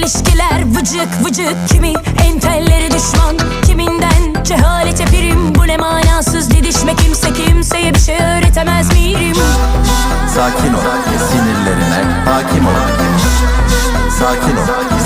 ilişkiler vıcık vıcık Kimi entelleri düşman Kiminden cehalete prim Bu ne manasız didişme kimse kimseye bir şey öğretemez miyim Sakin ol, sinirlerine hakim ol. Sakin ol,